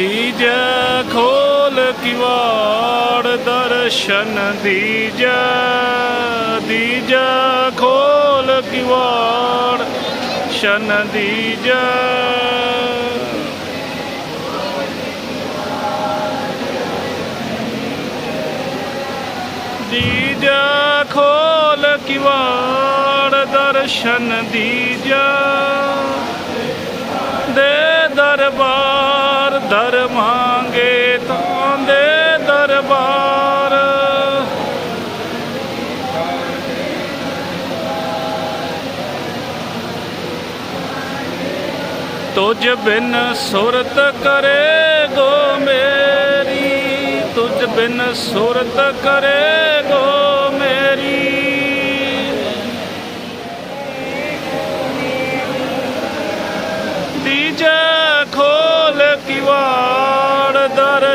ਦੀਜੈ ਖੋਲ ਕਿਵਾੜ ਦਰਸ਼ਨ ਦੀਜੈ। ਦੀਜੈ ਖੋਲ ਕਿਵਾੜ ਸ਼ਨ ਦੀਜੈ। ਦੀਜੈ ਖੋਲ ਕਿਵਾੜ ਦਰਸ਼ਨ ਦੀਜੈ। ਦੇ ਦਰਬਾਰ ਦਰ ਮੰਗੇ ਤਾਂ ਦੇ ਦਰਬਾਰ। ਤੁਝ ਬਿਨ ਸੁਰਤ ਕਰੇ ਗੋ ਮੇਰੀ, ਤੁਝ ਬਿਨ ਸੁਰਤ ਕਰੇ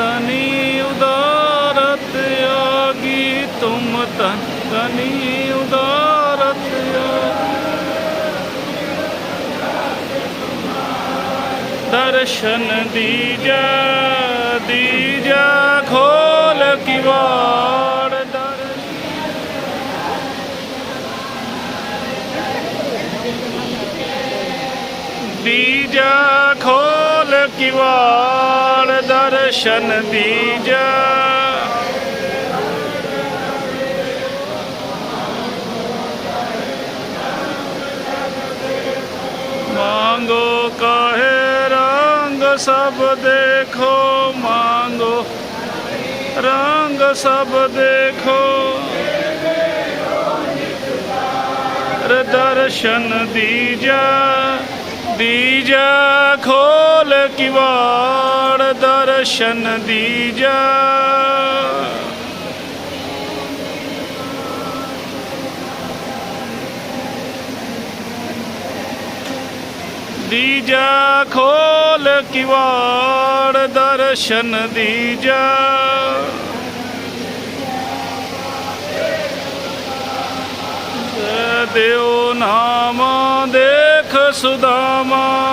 ਤਨੀ ਉਦਾਰਤ ਆਗੀ ਤੁਮ ਤਨ ਤਨੀ ਉਦਾਰਤ ਦਰਸ਼ਨ ਦੀਜੈ ਦੀਜੈ ਖੋਲ ਕਿਵਾੜ ਦਰਸ਼ਨ। ਖੋਲ ਕਿਵਾੜ ਦਰਸ਼ਨ ਦੀਜੈ। ਮਾਂਗੋ ਕਾਹੇ ਰੰਗ ਸਭ ਦੇਖੋ, ਮਾਂਗੋ ਰੰਗ ਸਭ ਦੇਖੋ। ਦਰਸ਼ਨ ਦੀਜੈ ਦੀਜੈ ਖੋਲ ਕਿਵਾੜ ਦਰਸ਼ਨ ਦੀਜੈ। ਦੀਜੈ ਖੋਲ ਕਿਵਾੜ ਦਰਸ਼ਨ ਦੀਜੈ। ਜੈ ਦਿਓ ਨਾਮ ਦੇਖ ਸੁਦਾਮਾ।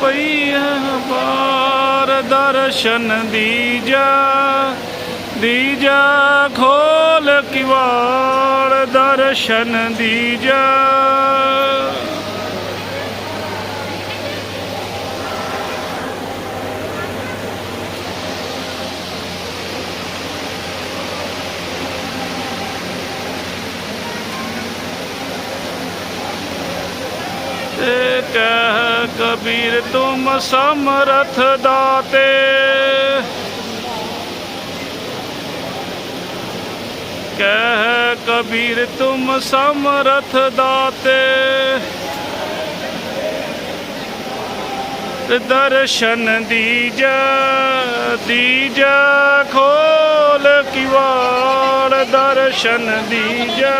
ਪਈ ਹੈ ਦਰਸ਼ਨ ਦੀਜਾ ਦੀਜਾ ਖੋਲ ਕਿਵਾੜ ਦਰਸ਼ਨ ਦੀਜਾ ਤੇ ਕਹਿ ਕਬੀਰ ਤੁਮ ਸਮਰਥ ਦਾਤੇ। ਕਹਿ ਕਬੀਰ, ਤੁਮ ਸਮਰਥ ਦਾਤੇ। ਤੇ ਦਰਸ਼ਨ ਦੀਜੈ ਦੀਜੈ ਖੋਲ ਕਿਵਾੜ। ਦਰਸ਼ਨ ਦੀਜੈ।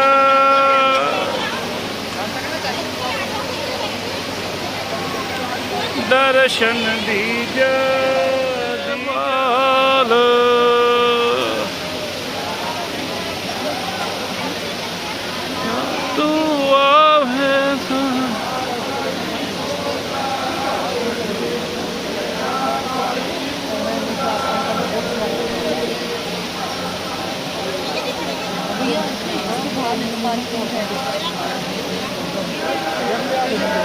ਦਰਸ਼ਨ ਦੀ ਦੀਵਾਲ ਤੂੰ ਆਵੇ ਤਾਂ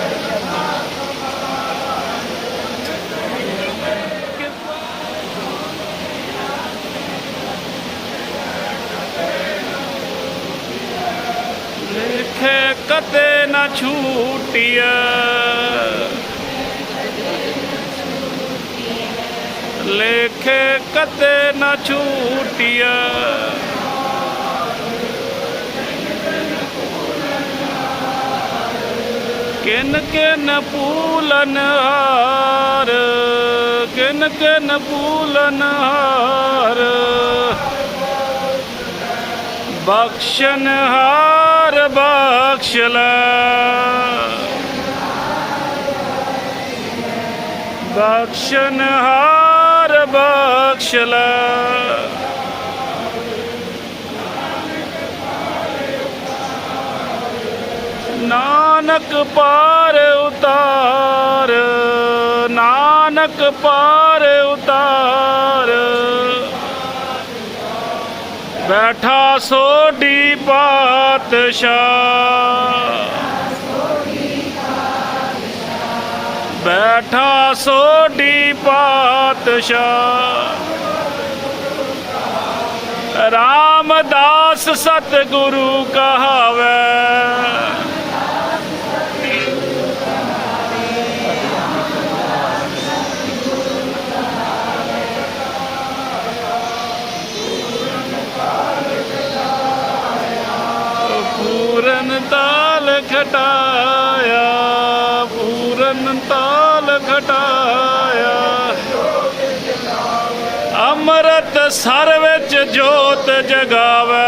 ਲਿਖੇ ਕਦੇ ਨਾ ਛੂਟਿਆ ਲੇਖੇ ਕਦੇ ਨਾ ਛੂਟਿਆ ਕਿਨ ਕਿਨ ਪੂਲਨ ਹਾਰ, ਕਿਨ ਕਿਨ ਪੂਲਨ ਹਾਰ। ਬਖਸ਼ਨ ਹਾਰ ਬਖਸ਼ ਲੈ। ਬਖਸ਼ਨ ਹਾਰ ਬਖਸ਼ ਲੈ। ਨਾਨਕ ਪਾਰ ਉਤਾਰ ਨਾਨਕ ਪਾਰ ਬੈਠਾ ਸੋਢੀ ਪਾਤਸ਼ਾਹ। ਬੈਠਾ ਸੋਢੀ ਪਾਤਸ਼ਾਹ। ਰਾਮਦਾਸ ਸਤਿਗੁਰੂ ਕਹਾਵੇ। ਤਾਲ ਖਟਾਇਆ ਪੂਰਨ ਤਾਲ ਖਟਾਇਆ ਅੰਮ੍ਰਿਤ ਸਰ ਵਿੱਚ ਜੋਤ ਜਗਾਵੇ।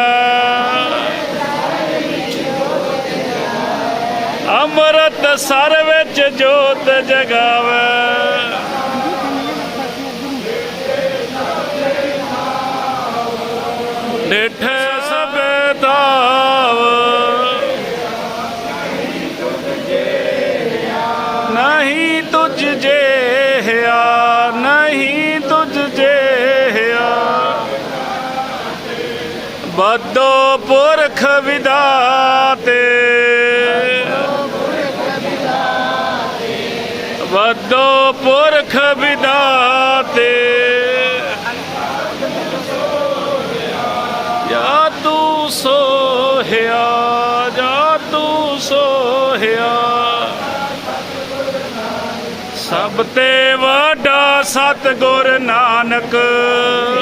ਅੰਮ੍ਰਿਤ ਸਰ ਵਿੱਚ ਜੋਤ ਜਗਾਵੇ। ਬੱਦੋ ਪੁਰਖ ਵਿਦਾਤੇ। ਬੱਦੋ ਪੁਰਖ ਵਿਦਾਤੇ। ਜਾ ਤੂੰ ਸੋਹਿਆ ਜਾ ਤੂੰ ਸੋਹਿਆ। ਸਭ ਤੇ ਵੱਡਾ ਸਤਿਗੁਰ ਨਾਨਕ। ਸਭ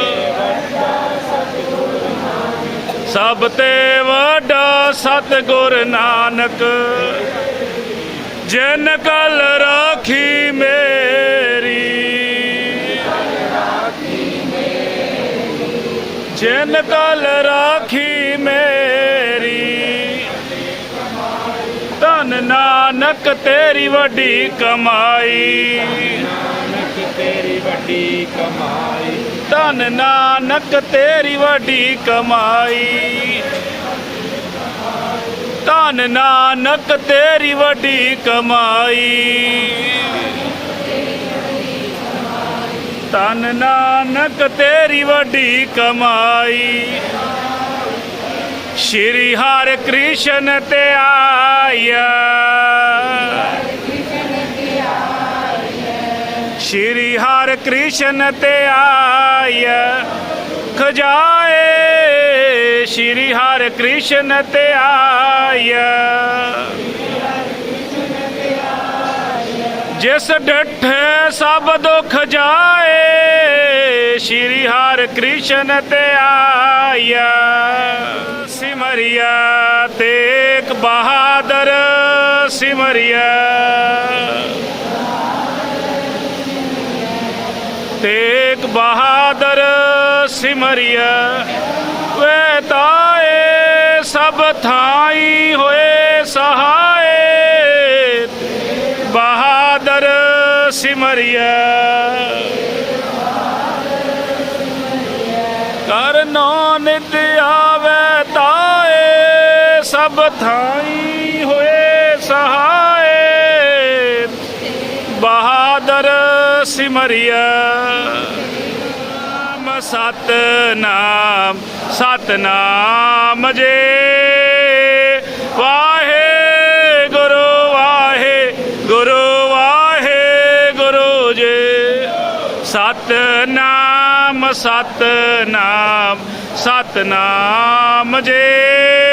ਤੇ ਵੱਡਾ ਸਤਿਗੁਰ ਨਾਨਕ, ਜਿਨ ਕਲ ਰਾਖੀ ਮੇਰੀ। ਜਿਨ ਕਲ ਰਾਖੀ ਮੇਰੀ, ਧਨ ਨਾਨਕ ਤੇਰੀ ਵੱਡੀ ਕਮਾਈ। ਤੇਰੀ ਵੱਡੀ ਕਮਾਈ। ਧਨ ਨਾਨਕ, ਤੇਰੀ ਵੱਡੀ ਕਮਾਈ। ਧਨ ਨਾਨਕ, ਤੇਰੀ ਵੱਡੀ ਕਮਾਈ। ਧਨ ਨਾਨਕ, ਤੇਰੀ ਵੱਡੀ ਕਮਾਈ। ਸ਼੍ਰੀ ਹਰਿ ਕ੍ਰਿਸ਼ਨ ਤੇ ਆਇਆ। ਸ਼੍ਰੀ ਹਰਿ ਕ੍ਰਿਸ਼ਨ ਤੇ ਆਇਆ ਖਜਾਏ, ਸ਼੍ਰੀ ਹਰਿ ਕ੍ਰਿਸ਼ਨ ਤੇ ਆਇਆ ਜਿਸ ਡਿਠੇ ਸਭ ਦੁਖ ਜਾਏ, ਸ਼੍ਰੀ ਹਰਿ ਕ੍ਰਿਸ਼ਨ ਤੇ ਆਇਆ ਸਿਮਰਿਆ ਤੇਗ ਬਹਾਦਰ ਸਿਮਰਿਆ ਤੇਗ ਬਹਾਦਰ ਸਿਮਰਿਆ ਵੇ ਤਾਏ ਸਭ ਥਾਈ ਹੋਏ ਸਹਾਏ। ਬਹਾਦਰ ਸਿਮਰਿਆ ਕਰਨੋ ਨਿਤ ਆਵੇ ਤਾਏ ਸਭ ਥਾਈ ਹੋਏ ਸਹਾਏ ਬਹਾਦਰ ਸਿਮਰਿਆ ਨਾਮ ਸਤਨਾਮ ਸਤਨਾਮ ਜੇ। ਵਾਹੇ ਗੁਰੂ ਵਾਹੇ ਗੁਰੂ ਵਾਹੇ ਗੁਰੂ ਜੀ। ਸਤਨਾਮ ਸਤਨਾਮ ਸਤਨਾਮ ਜੇ।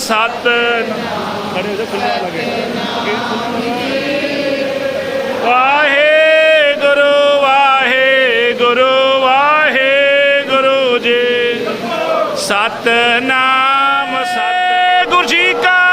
ਸਤਨਾਮ ਸਤਨਾਮ ਖੜੇ ਹੋ ਜਾ ਖੁੱਲ੍ਹਾ ਲੱਗੇ ਵਾਹਿਗੁਰੂ ਵਾਹਿਗੁਰੂ ਵਾਹਿਗੁਰੂ ਜੀ। ਸਤਨਾਮ ਸਤਿਗੁਰੂ ਜੀ ਕਾ ਖਾਲਸਾ